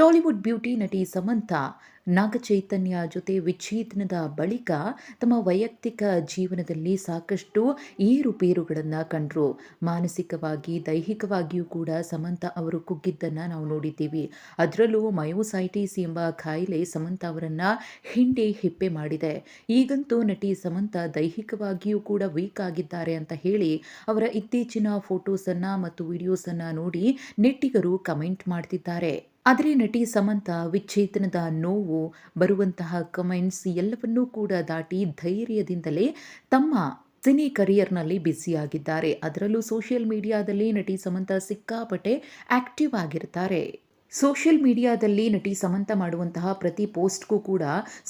Tollywood beauty ನಟಿ ಸಮಂತಾ, ನಾಗಚೈತನ್ಯ ಜೊತೆ ವಿಚ್ಛೇದನದ ಬಳಿಕ ತಮ್ಮ ವೈಯಕ್ತಿಕ ಜೀವನದಲ್ಲಿ ಸಾಕಷ್ಟು ಏರುಪೇರುಗಳನ್ನು ಕಂಡರು. ಮಾನಸಿಕವಾಗಿ, ದೈಹಿಕವಾಗಿಯೂ ಕೂಡ ಸಮಂತ ಅವರು ಕುಗ್ಗಿದ್ದನ್ನು ನಾವು ನೋಡಿದ್ದೀವಿ. ಅದರಲ್ಲೂ ಮಯೋಸೈಟಿಸ್ ಎಂಬ ಕಾಯಿಲೆ ಸಮಂತ ಅವರನ್ನು ಹಿಂಡಿ ಹಿಪ್ಪೆ ಮಾಡಿದೆ. ಈಗಂತೂ ನಟಿ ಸಮಂತ ದೈಹಿಕವಾಗಿಯೂ ಕೂಡ ವೀಕ್ ಆಗಿದ್ದಾರೆ ಅಂತ ಹೇಳಿ ಅವರ ಇತ್ತೀಚಿನ ಫೋಟೋಸನ್ನು ಮತ್ತು ವಿಡಿಯೋಸನ್ನು ನೋಡಿ ನೆಟ್ಟಿಗರು ಕಮೆಂಟ್ ಮಾಡ್ತಿದ್ದಾರೆ. ಆದರೆ ನಟಿ ಸಮಂತ ವಿಚ್ಛೇದನದ ನೋವು ಬರುವಂತಹ ಕಮೆಂಟ್ಸ್ ಎಲ್ಲವನ್ನೂ ಕೂಡ ದಾಟಿ ಧೈರ್ಯದಿಂದಲೇ ತಮ್ಮ ಸಿನಿ ಕರಿಯರ್ನಲ್ಲಿ ಬ್ಯುಸಿಯಾಗಿದ್ದಾರೆ. ಅದರಲ್ಲೂ ಸೋಷಿಯಲ್ ಮೀಡಿಯಾದಲ್ಲಿ ನಟಿ ಸಮಂತ ಸಿಕ್ಕಾಪಟ್ಟೆ ಆಕ್ಟಿವ್ ಆಗಿರ್ತಾರೆ. ಸೋಷಿಯಲ್ ಮೀಡಿಯಾದಲ್ಲಿ ನಟಿ ಸಮಂತ ಮಾಡುವಂತಹ ಪ್ರತಿ ಪೋಸ್ಟ್ಗೂ ಕೂಡ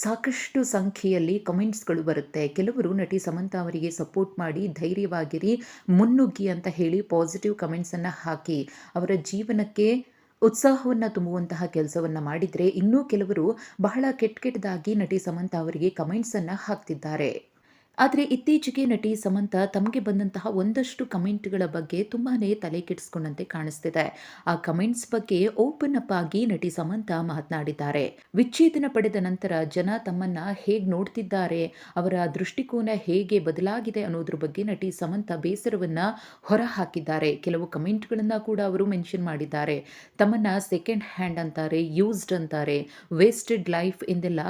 ಸಾಕಷ್ಟು ಸಂಖ್ಯೆಯಲ್ಲಿ ಕಮೆಂಟ್ಸ್ಗಳು ಬರುತ್ತೆ. ಕೆಲವರು ನಟಿ ಸಮಂತ ಅವರಿಗೆ ಸಪೋರ್ಟ್ ಮಾಡಿ ಧೈರ್ಯವಾಗಿರಿ, ಮುನ್ನುಗ್ಗಿ ಅಂತ ಹೇಳಿ ಪಾಸಿಟಿವ್ ಕಮೆಂಟ್ಸನ್ನು ಹಾಕಿ ಅವರ ಜೀವನಕ್ಕೆ ಉತ್ಸಾಹವನ್ನು ತುಂಬುವಂತಹ ಕೆಲಸವನ್ನು ಮಾಡಿದರೆ ಇನ್ನೂ ಕೆಲವರು ಬಹಳ ಕೆಟ್ಟ ಕೆಟ್ಟದಾಗಿ ನಟಿ ಸಮಂತ ಅವರಿಗೆ ಕಮೆಂಟ್ಸನ್ನು ಹಾಕ್ತಿದ್ದಾರೆ. ಆದರೆ ಇತ್ತೀಚೆಗೆ ನಟಿ ಸಮಂತ ತಮಗೆ ಬಂದಂತಹ ಒಂದಷ್ಟು ಕಮೆಂಟ್ಗಳ ಬಗ್ಗೆ ತುಂಬಾ ತಲೆ ಕೆಡಿಸ್ಕೊಂಡಂತೆ ಕಾಣಿಸ್ತಿದೆ. ಆ ಕಮೆಂಟ್ಸ್ ಬಗ್ಗೆ ಓಪನ್ ಅಪ್ ಆಗಿ ನಟಿ ಸಮಂತ ಮಾತನಾಡಿದ್ದಾರೆ. ವಿಚ್ಛೇದನ ಪಡೆದ ನಂತರ ಜನ ತಮ್ಮನ್ನ ಹೇಗೆ ನೋಡ್ತಿದ್ದಾರೆ, ಅವರ ದೃಷ್ಟಿಕೋನ ಹೇಗೆ ಬದಲಾಗಿದೆ ಅನ್ನೋದ್ರ ಬಗ್ಗೆ ನಟಿ ಸಮಂತ ಬೇಸರವನ್ನ ಹೊರ ಹಾಕಿದ್ದಾರೆ ಕೆಲವು ಕಮೆಂಟ್ಗಳನ್ನ ಕೂಡ ಅವರು ಮೆನ್ಷನ್ ಮಾಡಿದ್ದಾರೆ. ತಮ್ಮನ್ನ ಸೆಕೆಂಡ್ ಹ್ಯಾಂಡ್ ಅಂತಾರೆ, ಯೂಸ್ಡ್ ಅಂತಾರೆ, ವೇಸ್ಟೆಡ್ ಲೈಫ್ ಎಂದೆಲ್ಲ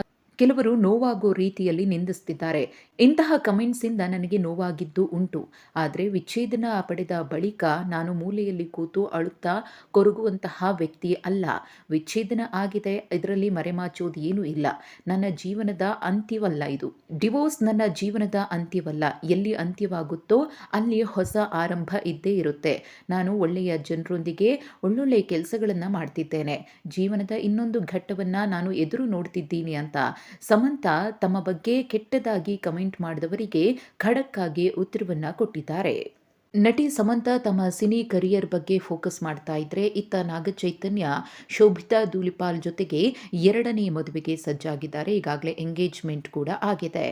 ಕೆಲವರು ನೋವಾಗೋ ರೀತಿಯಲ್ಲಿ ನಿಂದಿಸ್ತಿದ್ದಾರೆ. ಇಂತಹ ಕಮೆಂಟ್ಸಿಂದ ನನಗೆ ನೋವಾಗಿದ್ದು ಉಂಟು. ಆದರೆ ವಿಚ್ಛೇದನ ಪಡೆದ ಬಳಿಕ ನಾನು ಮೂಲೆಯಲ್ಲಿ ಕೂತು ಅಳುತ್ತಾ ಕೊರಗುವಂತಹ ವ್ಯಕ್ತಿ ಅಲ್ಲ. ವಿಚ್ಛೇದನ ಆಗಿದೆ, ಇದರಲ್ಲಿ ಮರೆಮಾಚೋದು ಏನೂ ಇಲ್ಲ. ನನ್ನ ಜೀವನದ ಅಂತ್ಯವಲ್ಲ ಇದು. ಡಿವೋರ್ಸ್ ನನ್ನ ಜೀವನದ ಅಂತ್ಯವಲ್ಲ. ಎಲ್ಲಿ ಅಂತ್ಯವಾಗುತ್ತೋ ಅಲ್ಲಿ ಹೊಸ ಆರಂಭ ಇದ್ದೇ ಇರುತ್ತೆ. ನಾನು ಒಳ್ಳೆಯ ಜನರೊಂದಿಗೆ ಒಳ್ಳೊಳ್ಳೆಯ ಕೆಲಸಗಳನ್ನು ಮಾಡ್ತಿದ್ದೇನೆ. ಜೀವನದ ಇನ್ನೊಂದು ಘಟ್ಟವನ್ನು ನಾನು ಎದುರು ನೋಡ್ತಿದ್ದೀನಿ ಅಂತ. ಸಮಂತ ತಮ್ಮ ಬಗ್ಗೆ ಕೆಟ್ಟದಾಗಿ ಕಮೆಂಟ್ ಮಾಡಿದವರಿಗೆ ಖಡಕ್ಕಾಗಿ ಉತ್ತರವನ್ನ ಕೊಟ್ಟಿದ್ದಾರೆ. ನಟಿ ಸಮಂತ ತಮ್ಮ ಸಿನಿ ಕರಿಯರ್ ಬಗ್ಗೆ ಫೋಕಸ್ ಮಾಡ್ತಾ ಇದ್ರೆ ಇತ್ತ ನಾಗಚೈತನ್ಯ, ಶೋಭಿತಾ ಧೂಲಿಪಾಲ್ ಜೊತೆಗೆ ಎರಡನೇ ಮದುವೆಗೆ ಸಜ್ಜಾಗಿದ್ದಾರೆ. ಈಗಾಗಲೇ ಎಂಗೇಜ್ಮೆಂಟ್ ಕೂಡ ಆಗಿದೆ.